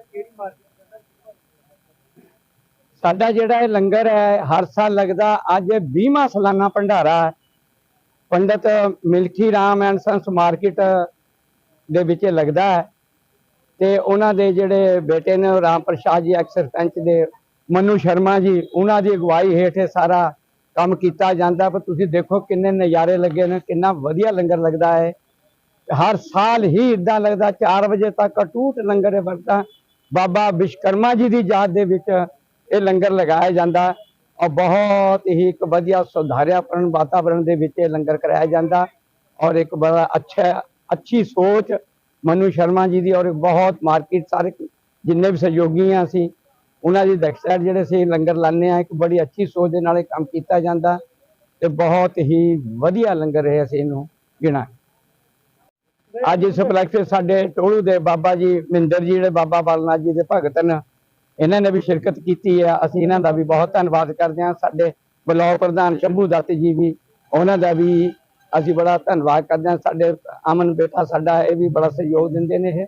ਕਿਹੜੀ ਸਾਡਾ ਜਿਹੜਾ ਇਹ ਲੰਗਰ ਹੈ, ਹਰ ਸਾਲ ਲੱਗਦਾ, ਅੱਜ 20ਵਾਂ ਸਾਲਾਨਾ ਭੰਡਾਰਾ ਹੈ। Pandit Milkhi Ram and sons market ਦੇ ਵਿੱਚ ਲੱਗਦਾ ਹੈ। ਤੇ ਉਹਨਾਂ ਦੇ ਜਿਹੜੇ ਬੇਟੇ ਨੇ ਰਾਮ ਪ੍ਰਸ਼ਾਦ ਜੀ ਐਕਸ ਸਰਪੰਚ ਦੇ, ਮਨੂ ਸ਼ਰਮਾ ਜੀ, ਉਹਨਾਂ ਦੀ ਅਗਵਾਈ ਹੇਠ ਸਾਰਾ ਕੰਮ ਕੀਤਾ ਜਾਂਦਾ ਪਰ ਤੁਸੀਂ ਦੇਖੋ ਕਿੰਨੇ ਨਜ਼ਾਰੇ ਲੱਗੇ ਨੇ, ਕਿੰਨਾ ਵਧੀਆ ਲੰਗਰ ਲੱਗਦਾ ਹੈ। ਹਰ ਸਾਲ ਹੀ ਇਦਾਂ ਲੱਗਦਾ 4 ਵਜੇ ਤੱਕ ਟੂਟ ਲੰਗਰ ਵਰਤਾ ਬਾਬਾ ਵਿਸ਼ਕਰਮਾ ਜੀ ਦੀ ਯਾਦ ਦੇ ਵਿੱਚ ਇਹ ਲੰਗਰ ਲਗਾਇਆ ਜਾਂਦਾ ਔਰ ਬਹੁਤ ਹੀ ਇੱਕ ਵਧੀਆ ਸੁਧਾਰਿਆਪਰਨ ਵਾਤਾਵਰਣ ਦੇ ਵਿੱਚ ਇਹ ਲੰਗਰ ਕਰਾਇਆ ਜਾਂਦਾ ਔਰ ਇੱਕ ਬੜਾ ਅੱਛਾ, ਅੱਛੀ ਸੋਚ ਮਨੂ ਸ਼ਰਮਾ ਜੀ ਦੀ ਔਰ ਬਹੁਤ ਮਾਰਕੀਟ ਸਾਰੇ ਜਿੰਨੇ ਵੀ ਸਹਿਯੋਗੀ ਆ ਅਸੀਂ, ਉਹਨਾਂ ਦੀ ਦਕਸ਼ਤਾ ਜਿਹੜੇ ਸੀ ਲੰਗਰ ਲਾਣੇ ਆ ਇੱਕ ਬੜੀ ਅੱਛੀ ਸੋਚ ਦੇ ਨਾਲ ਇਹ ਕੰਮ ਕੀਤਾ ਜਾਂਦਾ ਤੇ ਬਹੁਤ ਹੀ ਵਧੀਆ ਲੰਗਰ ਹੈ ਅਸੀਂ ਇਹਨੂੰ ਗਿਣਾ ਅੱਜ ਇਸ ਉਪਲਕਸ਼ ਸਾਡੇ ਟੋਲੂ ਦੇ ਬਾਬਾ ਜੀ ਮਹਿੰਦਰ ਜੀ ਜਿਹੜੇ ਬਾਬਾ ਬਾਲਨਾਥ ਜੀ ਦੇ ਭਗਤ ਨੇ, ਇਹਨਾਂ ਨੇ ਵੀ ਸ਼ਿਰਕਤ ਕੀਤੀ ਹੈ। ਅਸੀਂ ਇਹਨਾਂ ਦਾ ਵੀ ਬਹੁਤ ਧੰਨਵਾਦ ਕਰਦੇ ਹਾਂ। ਸਾਡੇ ਬਲਾਕ ਪ੍ਰਧਾਨ ਸ਼ੰਭੂ ਦੱਤ ਜੀ ਵੀ, ਉਹਨਾਂ ਦਾ ਵੀ ਅਸੀਂ ਬੜਾ ਧੰਨਵਾਦ ਕਰਦੇ ਹਾਂ। ਸਾਡੇ ਅਮਨ ਬੇਟਾ ਸਾਡਾ, ਇਹ ਵੀ ਬੜਾ ਸਹਿਯੋਗ ਦਿੰਦੇ ਨੇ ਇਹ।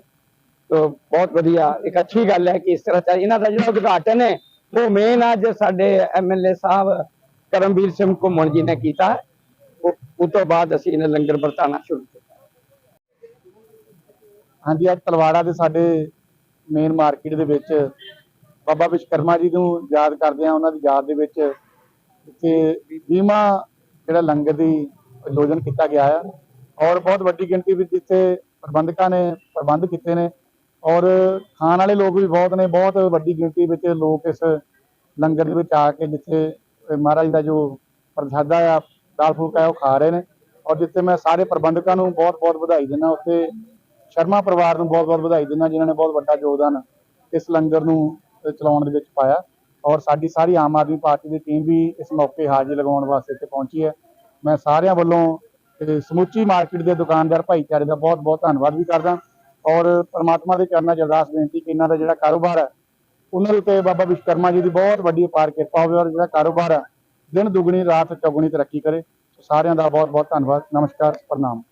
ਤੋ ਬਹੁਤ ਵਧੀਆ। ਇੱਕ ਅੱਛੀ ਗੱਲ ਹੈ ਕਿ ਇਸ ਤਰ੍ਹਾਂ ਇਹਨਾਂ ਦਾ ਜਿਹੜਾ ਉਦਘਾਟਨ ਹੈ, ਉਹ ਮੇਨ ਅੱਜ ਸਾਡੇ ਐਮਐਲਏ ਸਾਹਿਬ ਕਰਮਵੀਰ ਸਿੰਘ ਘੁੰਮਣ ਜੀ ਨੇ ਕੀਤਾ। ਉਹ ਉਸ ਤੋਂ ਬਾਅਦ ਅਸੀਂ ਇਹਨਾਂ ਲੰਗਰ ਵਰਤਾਉਣਾ ਸ਼ੁਰੂ ਕੀਤਾ। ਹਾਂਜੀ, ਅੱਜ ਤਲਵਾੜਾ ਦੇ ਸਾਡੇ ਮੇਨ ਮਾਰਕੀਟ ਦੇ ਵਿੱਚ ਬਾਬਾ ਵਿਸ਼ਕਰਮਾ ਜੀ ਨੂੰ ਯਾਦ ਕਰਦੇ ਆ ਉਹਨਾਂ ਦੀ ਯਾਦ ਦੇ ਵਿੱਚ ਇੱਥੇ 20ਵਾਂ ਜਿਹੜਾ ਲੰਗਰ ਦੀ ਆਯੋਜਨ ਕੀਤਾ ਗਿਆ ਆ ਔਰ ਬਹੁਤ ਵੱਡੀ ਗਿਣਤੀ ਵਿੱਚ ਇੱਥੇ ਪ੍ਰਬੰਧਕਾਂ ਨੇ ਪ੍ਰਬੰਧ ਕੀਤੇ ਨੇ ਔਰ ਖਾਣ ਵਾਲੇ ਲੋਕ ਵੀ ਬਹੁਤ ਨੇ, ਬਹੁਤ ਵੱਡੀ ਗਿਣਤੀ ਵਿੱਚ ਲੋਕ ਇਸ ਲੰਗਰ ਦੇ ਵਿੱਚ ਆ ਕੇ ਜਿੱਥੇ ਮਹਾਰਾਜ ਦਾ ਜੋ ਪ੍ਰਸ਼ਾਦਾ ਆ, ਦਾਲ ਫੁਲਕਾ ਹੈ ਉਹ ਖਾ ਰਹੇ ਨੇ ਔਰ ਜਿੱਥੇ ਮੈਂ ਸਾਰੇ ਪ੍ਰਬੰਧਕਾਂ ਨੂੰ ਬਹੁਤ ਬਹੁਤ ਵਧਾਈ ਦਿੰਦਾ, ਉੱਥੇ ਸ਼ਰਮਾ ਪਰਿਵਾਰ ਨੂੰ ਬਹੁਤ ਬਹੁਤ ਵਧਾਈ ਦਿੰਦਾ, ਜਿਨ੍ਹਾਂ ਨੇ ਬਹੁਤ ਵੱਡਾ ਯੋਗਦਾਨ ਇਸ ਲੰਗਰ ਨੂੰ ਚਲਾਉਣ ਦੇ ਵਿੱਚ ਪਾਇਆ। ਔਰ ਸਾਡੀ ਸਾਰੀ ਆਮ ਆਦਮੀ ਪਾਰਟੀ ਦੀ ਟੀਮ ਵੀ ਇਸ ਮੌਕੇ ਹਾਜ਼ਰੀ ਲਗਾਉਣ ਵਾਸਤੇ ਇੱਥੇ ਪਹੁੰਚੀ ਹੈ। ਮੈਂ ਸਾਰਿਆਂ ਵੱਲੋਂ ਸਮੁੱਚੀ ਮਾਰਕੀਟ ਦੇ ਦੁਕਾਨਦਾਰ ਭਾਈਚਾਰੇ ਦਾ ਬਹੁਤ ਬਹੁਤ ਧੰਨਵਾਦ ਵੀ ਕਰਦਾ। ਔਰ ਪਰਮਾਤਮਾ ਦੇ ਚਰਨਾਂ 'ਚ ਅਰਦਾਸ ਬੇਨਤੀ ਕਿ ਇਹਨਾਂ ਦਾ ਜਿਹੜਾ ਕਾਰੋਬਾਰ ਹੈ, ਉਹਨਾਂ ਦੇ ਉੱਤੇ ਬਾਬਾ ਵਿਸ਼ਕਰਮਾ ਜੀ ਦੀ ਬਹੁਤ ਵੱਡੀ ਅਪਾਰ ਕਿਰਪਾ ਹੋਵੇ ਔਰ ਜਿਹੜਾ ਕਾਰੋਬਾਰ ਹੈ, ਦਿਨ ਦੁਗਣੀ, ਰਾਤ ਚੌਗਣੀ ਤਰੱਕੀ ਕਰੇ। ਸਾਰਿਆਂ ਦਾ ਬਹੁਤ ਬਹੁਤ ਧੰਨਵਾਦ। ਨਮਸਕਾਰ, ਪ੍ਰਣਾਮ।